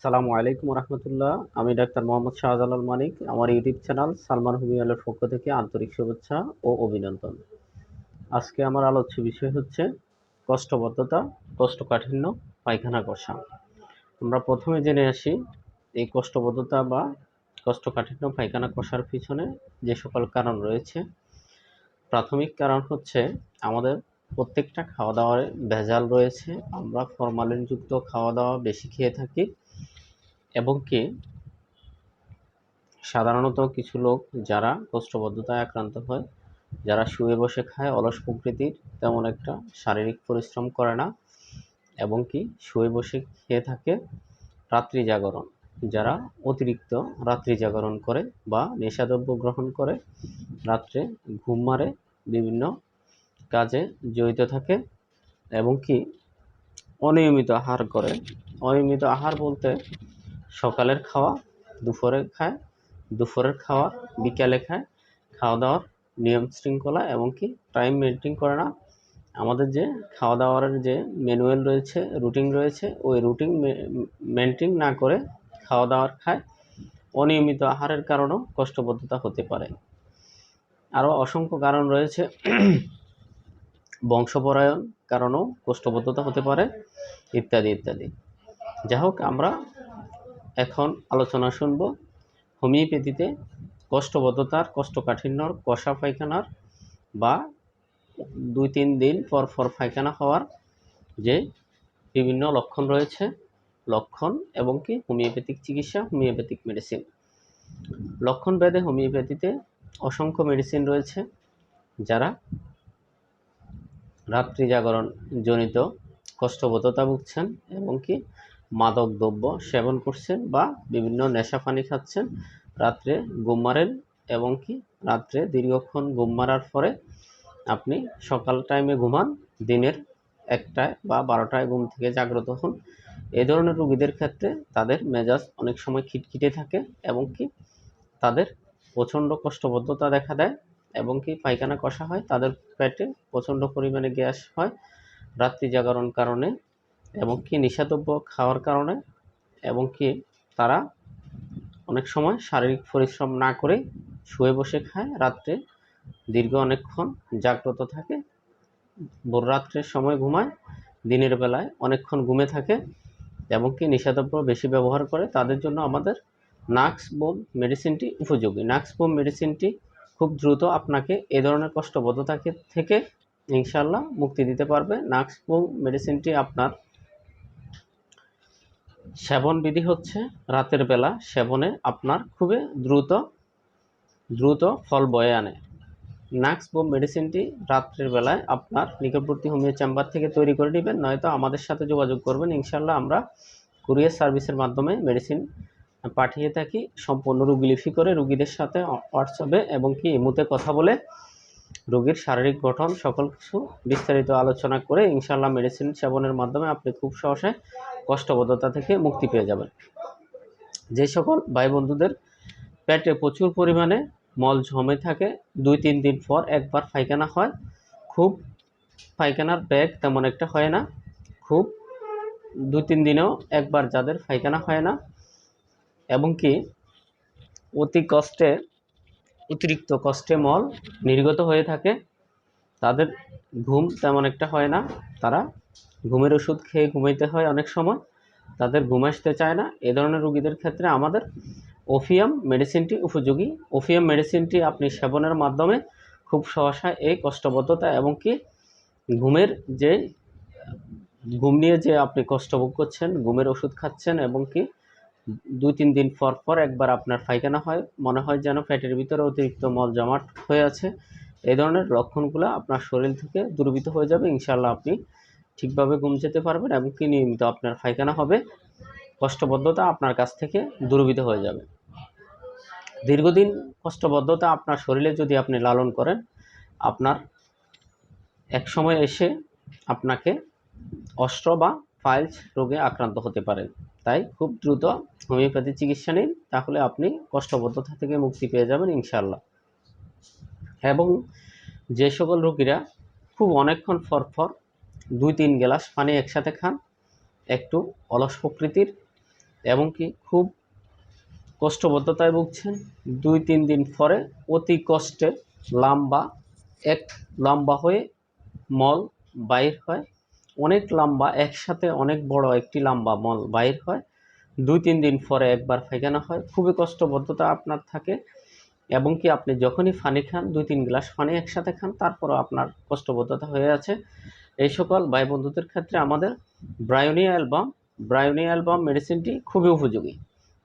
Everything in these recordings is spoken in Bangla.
আসসালামু আলাইকুম রহমতুল্লাহ আমি ডাক্তার মোহাম্মদ শাহজালাল মানিক। আমার ইউটিউব চ্যানেল সালমান হুমিয়ালের পক্ষ থেকে আন্তরিক শুভেচ্ছা ও অভিনন্দন। আজকে আমার আলোচ্য বিষয় হচ্ছে কষ্টবদ্ধতা কোষ্ঠকাঠিন্য পায়খানা কষা। আমরা প্রথমে জেনে আসি, এই কষ্টবদ্ধতা বা কোষ্ঠকাঠিন্য পায়খানা কষার পিছনে যে সকল কারণ রয়েছে। প্রাথমিক কারণ হচ্ছে আমাদের প্রত্যেকটা খাওয়া দাওয়ায় ভেজাল রয়েছে। আমরা ফরমালিনযুক্ত খাওয়া দাওয়া বেশি খেয়ে থাকি। এবং কি সাধারণত কিছু লোক যারা কোষ্ঠবদ্ধতায় আক্রান্ত হয়, যারা শুয়ে বসে খায়, অলস প্রকৃতির তেমন একটা শারীরিক পরিশ্রম করে না এবং কি শুয়ে বসে খেয়ে থাকে রাত্রি জাগরণ, যারা অতিরিক্ত রাত্রি জাগরণ করে বা নেশাদ্রব্য গ্রহণ করে, রাত্রে ঘুম মারে, বিভিন্ন কাজে জড়িত থাকে এবং কি অনিয়মিত আহার করে। অনিয়মিত আহার বলতে সকালের খাওয়া দুপুরে খায়, দুপুরের খাওয়া, বিকালে খায় খাওয়া দাওয়ার নিয়ম শৃঙ্খলা এবং কি টাইম মেনটেন করে না। আমাদের যে খাওয়া দাওয়ার যে ম্যানুয়াল রয়েছে রুটিন রয়েছে, ওই রুটিন মেনটেন না করে খাওয়া দাওয়ার খায়। অনিয়মিত আহারের কারণেও কষ্টবদ্ধতা হতে পারে। আরও অসংখ্য কারণ রয়েছে। বংশপরায়ণ কারণেও কষ্টবদ্ধতা হতে পারে, ইত্যাদি ইত্যাদি। যাই হোক আমরা এখন আলোচনা শুনব হোমিওপ্যাথিতে কষ্টবদ্ধতার কোষ্ঠকাঠিন্যর কষা পায়খানার বা দুই তিন দিন পর পর পায়খানা হওয়ার যে বিভিন্ন লক্ষণ রয়েছে, লক্ষণ এবং কি হোমিওপ্যাথিক চিকিৎসা, হোমিওপ্যাথিক মেডিসিন। লক্ষণ ভেদে হোমিওপ্যাথিতে অসংখ্য মেডিসিন রয়েছে যারা রাত্রি জাগরণ জনিত কষ্টবোধতা ভুগছেন এবং কি মাদক দ্রব্য সেবন করছেন বা বিভিন্ন নেশা পানি খাচ্ছেন। রাত্রে ঘুম মারেন এবং কি রাত্রে দীর্ঘক্ষণ ঘুম মারার পরে আপনি সকাল টাইমে ঘুমান, দিনের একটায় বা বারোটায় ঘুম থেকে জাগ্রত হন। এ ধরনের রুগীদের ক্ষেত্রে তাদের মেজাজ অনেক সময় খিটখিটে থাকে এবং কি তাদের প্রচণ্ড কষ্টবদ্ধতা দেখা দেয় এবং কি পায়খানা কষা হয়, তাদের পেটে প্রচণ্ড পরিমাণে গ্যাস হয়। রাত্রি জাগরণ কারণে এবং কি নিষাদ্রব্য খাওয়ার কারণে এবং কি তারা অনেক সময় শারীরিক পরিশ্রম না করে শুয়ে বসে খায় রাত্রে, দীর্ঘ অনেকক্ষণ জাগ্রত থাকে, ভোর রাত্রের সময় ঘুমায়, দিনের বেলায় অনেকক্ষণ ঘুমে থাকে এবং কি নিষাদ্রব্য বেশি ব্যবহার করে। তাদের জন্য আমাদের নাক্স বোম মেডিসিনটি উপযোগী। নাক্স বোম মেডিসিনটি খুব দ্রুত আপনাকে এ ধরনের কষ্টবদ্ধতা থেকে ইনশাল্লাহ মুক্তি দিতে পারবে। নাক্স বোম মেডিসিনটি আপনার সেবন বিধি হচ্ছে রাতের বেলা সেবনে আপনার খুবই দ্রুত দ্রুত ফল বয়ে আনে। নাক্স বোম মেডিসিনটি রাত্রের বেলায় আপনার নিকটবর্তী হোমিও চেম্বার থেকে তৈরি করে নেবেন, নয়তো আমাদের সাথে যোগাযোগ করবেন। ইনশাল্লাহ আমরা কুরিয়ার সার্ভিসের মাধ্যমে মেডিসিন পাঠিয়ে থাকি। সম্পূর্ণ রুগী লিপি করে রুগীদের সাথে হোয়াটসঅ্যাপে এবং কি ইমুতে কথা বলে রোগীর শারীরিক গঠন, সকল কিছু বিস্তারিত আলোচনা করে ইনশাল্লাহ মেডিসিন সেবনের মাধ্যমে আপনি খুব সহজে কষ্টবদ্ধতা থেকে মুক্তি পেয়ে যাবেন। যে সকল ভাই বন্ধুদের পেটে প্রচুর পরিমাণে মল জমে থাকে, দুই তিন দিন পর একবার পায়খানা হয়, খুব পায়খানার ব্যাগ তেমন একটা হয় না, খুব দু তিন দিনেও একবার যাদের পায়খানা হয় না, এবং কি অতি কষ্টে অতিরিক্ত কষ্টে মল নির্গত হয়ে থাকে। তাদের ঘুম তেমন একটা হয় না। তারা ঘুমের ওষুধ খেয়ে ঘুমাইতে হয় অনেক সময়। তাদের ঘুম আসতে চায় না। এ ধরনের রুগীদের ক্ষেত্রে আমাদের ওফিয়াম মেডিসিনটি উপযোগী। ওফিয়াম মেডিসিনটি আপনি সেবনের মাধ্যমে খুব সহসায় এই কষ্টবদ্ধতা এবং কি ঘুমের যে, ঘুম নিয়ে যে আপনি কষ্ট ভোগ করছেন, ঘুমের ওষুধ খাচ্ছেন এবং কি দুই তিন দিন পর পর একবার আপনার পায়খানা হয়। মনে হয় যেন পেটের ভিতরে অতিরিক্ত মল জমাট হয়ে আছে। এই ধরনের লক্ষণগুলো আপনার শরীর থেকে দূরীভূত হয়ে যাবে। ইনশাল্লাহ আপনি ঠিকভাবে ঘুম যেতে পারবেন এবং কি নিয়মিত আপনার পায়খানা হবে, কষ্টবদ্ধতা আপনার কাছ থেকে দূরীভূত হয়ে যাবে। দীর্ঘদিন কষ্টবদ্ধতা আপনার শরীরে যদি আপনি লালন করেন, আপনার এক সময় এসে আপনাকে অস্ত্র বা ফাইলস রোগে আক্রান্ত হতে পারেন। তাই খুব দ্রুত হোমিওপ্যাথি চিকিৎসা নিন, তাহলে আপনি কষ্টবদ্ধতা থেকে মুক্তি পেয়ে যাবেন ইনশাল্লাহ এবং যে সকল রোগীরা খুব অনেকক্ষণ ফর ফর দুই তিন গ্লাস পানি একসাথে খান, একটু অলস প্রকৃতির, এবং কি খুব কষ্টবদ্ধতায় ভুগছেন, দুই তিন দিন পরে অতি কষ্টে লম্বা, এক লম্বা হয়ে মল বাইর হয়, অনেক লম্বা, একসাথে অনেক বড় একটি লম্বা মল বাইর হয় দুই, তিন দিন পরে একবার পায়খানা হয়। খুবই কষ্টবদ্ধতা আপনার থাকে এবং কি আপনি যখনই পানি খান, দুই, তিন গ্লাস পানি একসাথে খান, তারপরও আপনার কষ্টবদ্ধতা হয়ে আছে। এই সকল ভাই বন্ধুদের ক্ষেত্রে আমাদের ব্রায়োনি অ্যালবাম ব্রায়োনি অ্যালবাম মেডিসিনটি খুবই উপযোগী।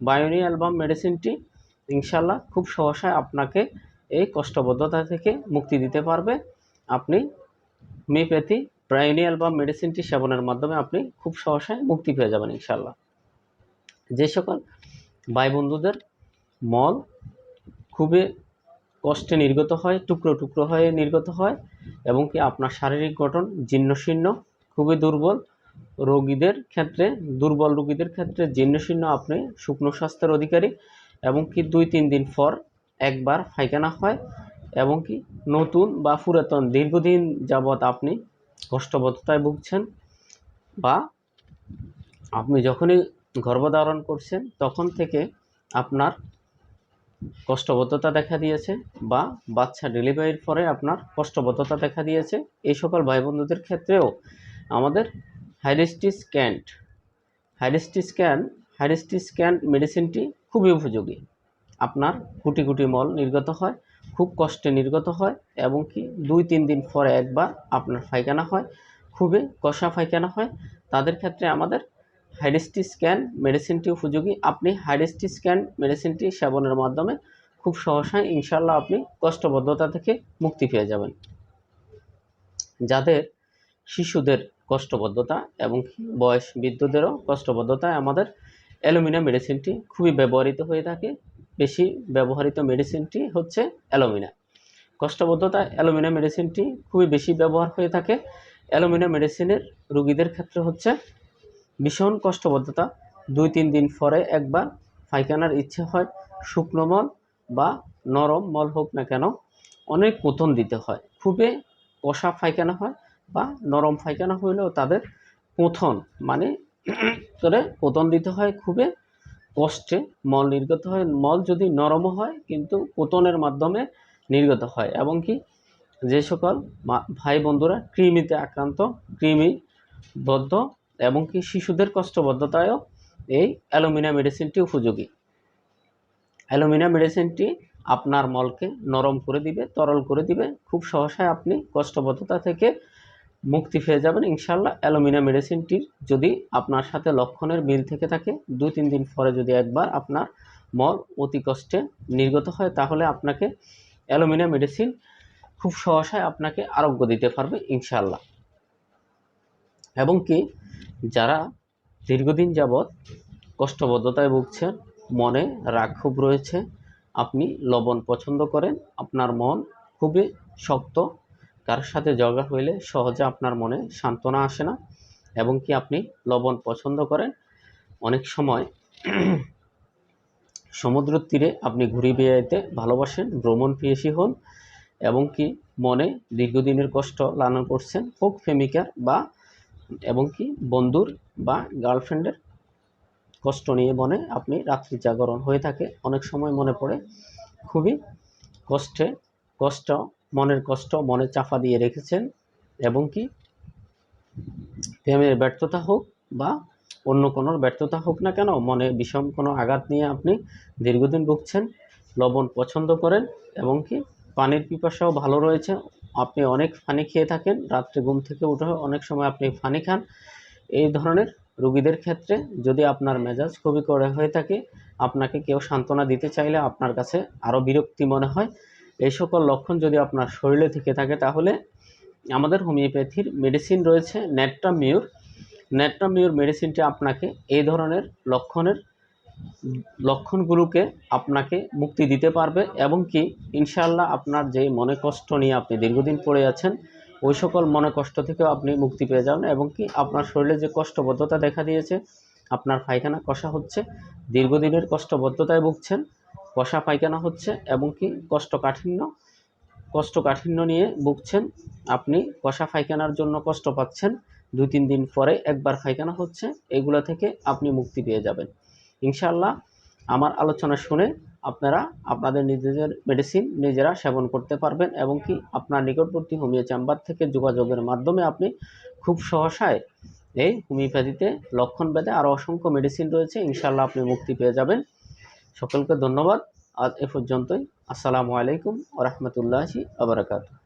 বায়োনি অ্যালবাম মেডিসিনটি ইনশাল্লাহ খুব সহসায় আপনাকে এই কষ্টবদ্ধতা থেকে মুক্তি দিতে পারবে। আপনি হোমিওপ্যাথি ব্রায়োনি অ্যালবাম মেডিসিনটি সেবনের মাধ্যমে আপনি খুব সহসায় মুক্তি পেয়ে যাবেন ইনশাল্লাহ যে সকল ভাই বন্ধুদের মল খুবই কষ্টে নির্গত হয়, টুকরো টুকরো হয়ে নির্গত হয় এবং কি আপনার শারীরিক গঠন জীর্ণশীর্ণ খুবই দুর্বল রোগীদের ক্ষেত্রে, দুর্বল রোগীদের ক্ষেত্রে জীর্ণশীর্ণ আপনি শুকনো স্বাস্থ্যের অধিকারী এবং কি দুই তিন দিন পর একবার পায়খানা হয় এবং কি নতুন বা পুরাতন দীর্ঘদিন যাবৎ আপনি কষ্টবদ্ধতায় ভুগছেন বা আপনি যখনই গর্ভধারণ করছেন, তখন থেকে আপনার কষ্টবদ্ধতা দেখা দিয়েছে বা বাচ্চা ডেলিভারির পরে আপনার কষ্টবদ্ধতা দেখা দিয়েছে। এই সকল ভাই বন্ধুদের ক্ষেত্রেও আমাদের হাইরিস্টি স্ক্যান্ট হাইরিস্টি স্ক্যান হাইরিস্টি স্ক্যান মেডিসিনটি খুবই উপযোগী। আপনার গুটি গুটি মল নির্গত হয়, খুব কষ্টে নির্গত হয় এবং কি দুই তিন দিন পরে একবার আপনার পায়খানা হয়, খুবই কষা পায়খানা হয়। তাদের ক্ষেত্রে আমাদের হাইডেস্টি স্ক্যান মেডিসিনটি উপযোগী। আপনি হাইডেস্টি স্ক্যান মেডিসিনটি সেবনের মাধ্যমে খুব সহসায় ইনশাল্লাহ আপনি কষ্টবদ্ধতা থেকে মুক্তি পেয়ে যাবেন। যাদের শিশুদের কষ্টবদ্ধতা এবং বয়স বৃদ্ধদেরও কষ্টবদ্ধতায় আমাদের অ্যালুমিনা মেডিসিনটি খুবই ব্যবহৃত হয়ে থাকে। বেশি ব্যবহৃত মেডিসিনটি হচ্ছে অ্যালুমিনা কষ্টবদ্ধতা অ্যালুমিনা মেডিসিনটি খুবই বেশি ব্যবহার হয়ে থাকে। অ্যালুমিনা মেডিসিনের রুগীদের ক্ষেত্রে হচ্ছে ভীষণ কষ্টবদ্ধতা। দুই, তিন দিন পরে একবার পায়খানার ইচ্ছে হয়, শুকনো মল বা নরম মল হোক না কেন, অনেক পতন দিতে হয়। খুবই কষা পায়খানা হয় বা নরম পায়খানা হইলেও তাদের পোথন মানে করে পতন দিতে হয় খুবই কষ্টে। মল নির্গত হয়, মল যদি নরমও হয়, কিন্তু পতনের মাধ্যমে নির্গত হয়। এবং কি, যে সকল ভাই বন্ধুরা কৃমিতে আক্রান্ত, কৃমি বদ্ধ এবং কি শিশুদের কষ্টবদ্ধতায়ও এই অ্যালুমিনা মেডিসিনটি উপযোগী। অ্যালুমিনা মেডিসিনটি আপনার মলকে নরম করে দিবে, তরল করে দিবে, খুব সহসায় আপনি কষ্টবদ্ধতা থেকে মুক্তি পেয়ে যাবেন। ইনশাল্লাহ অ্যালুমিনা মেডিসিনটির যদি আপনার সাথে লক্ষণের মিল থেকে থাকে, দুই তিন দিন পরে যদি একবার আপনার মল অতি কষ্টে নির্গত হয়, তাহলে আপনাকে অ্যালুমিনা মেডিসিন খুব সহসায় আপনাকে আরোগ্য দিতে পারবে ইনশাল্লাহ এবং কি যারা দীর্ঘদিন যাবৎ কষ্টবদ্ধতায় ভুগছেন, মনে রাগ খুব রয়েছে, আপনি লবণ পছন্দ করেন, আপনার মন খুবই শক্ত কারোর সাথে ঝগড়া হইলে সহজে আপনার মনে সান্ত্বনা আসে না, এবং কি আপনি লবণ পছন্দ করেন, অনেক সময় সমুদ্র তীরে আপনি ঘুরে বেড়াইতে ভালোবাসেন, ভ্রমণ পিয়েসি হন, এবং কি মনে দীর্ঘদিনের কষ্ট লালন করছেন, হোক প্রেমিকার বা এবং কি বন্ধুর বা গার্লফ্রেন্ডের কষ্ট নিয়ে মনে আপনি রাত্রি জাগরণ হয়ে থাকে। অনেক সময় মনে পড়ে খুবই কষ্টে, কষ্ট, মনের কষ্ট মনে চাপা দিয়ে রেখেছেন এবং কি প্রেমের ব্যর্থতা হোক বা অন্য কোনো ব্যর্থতা হোক না কেন মনে বিষম কোনো আঘাত নিয়ে আপনি দীর্ঘদিন ভুগছেন, লবণ পছন্দ করেন এবং কি পানির পিপাসাও ভালো রয়েছে আপনি অনেক ফানি খেয়ে থাকেন, রাত্রে ঘুম থেকে উঠে অনেক সময় আপনি ফানি খান। এই ধরনের রুগীদের ক্ষেত্রে যদি আপনার মেজাজ খুবই করে হয়ে থাকে, আপনাকে কেউ সান্ত্বনা দিতে চাইলে আপনার কাছে আরও বিরক্তি মনে হয়। এই সকল লক্ষণ যদি আপনার শরীরে থেকে থাকে, তাহলে আমাদের হোমিওপ্যাথির মেডিসিন রয়েছে নেট্রামিউর। নেট্রামিউর মেডিসিনটি আপনাকে এই ধরনের লক্ষণের লক্ষণগুলোকে আপনাকে মুক্তি দিতে পারবে এবং কি ইনশাল্লাহ আপনার যে মনে কষ্ট নিয়ে আপনি দীর্ঘদিন পড়ে আছেন, ওই সকল মনে কষ্ট থেকেও আপনি মুক্তি পেয়ে যাবেন এবং কি, আপনার শরীরে যে কষ্টবদ্ধতা দেখা দিয়েছে, আপনার পায়খানা কষা হচ্ছে, দীর্ঘদিনের কষ্টবদ্ধতায় ভুগছেন, কষা পায়খানা হচ্ছে এবং কি, কষ্টকাঠিন্য কষ্টকাঠিন্য নিয়ে ভুগছেন, আপনি কষা পায়খানার জন্য কষ্ট পাচ্ছেন দুই তিন দিন পরে একবার পায়খানা হচ্ছে, এগুলো থেকে আপনি মুক্তি পেয়ে যাবেন। ইনশাআল্লাহ আমার আলোচনা শুনে আপনারা আপনাদের নিজেদের মেডিসিন নিজেরা সেবন করতে পারবেন এবং কি আপনার নিকটবর্তী হোমিও চেম্বার থেকে যোগাযোগের মাধ্যমে আপনি খুব সহসায় এই হোমিওপ্যাথিতে লক্ষণ ভেদে আরও অসংখ্য মেডিসিন রয়েছে ইনশাল্লাহ আপনি মুক্তি পেয়ে যাবেন। সকলকে ধন্যবাদ। আজ এ পর্যন্তই। আসসালামু আলাইকুম ওরহমতুল্লাহি আবরাকাতু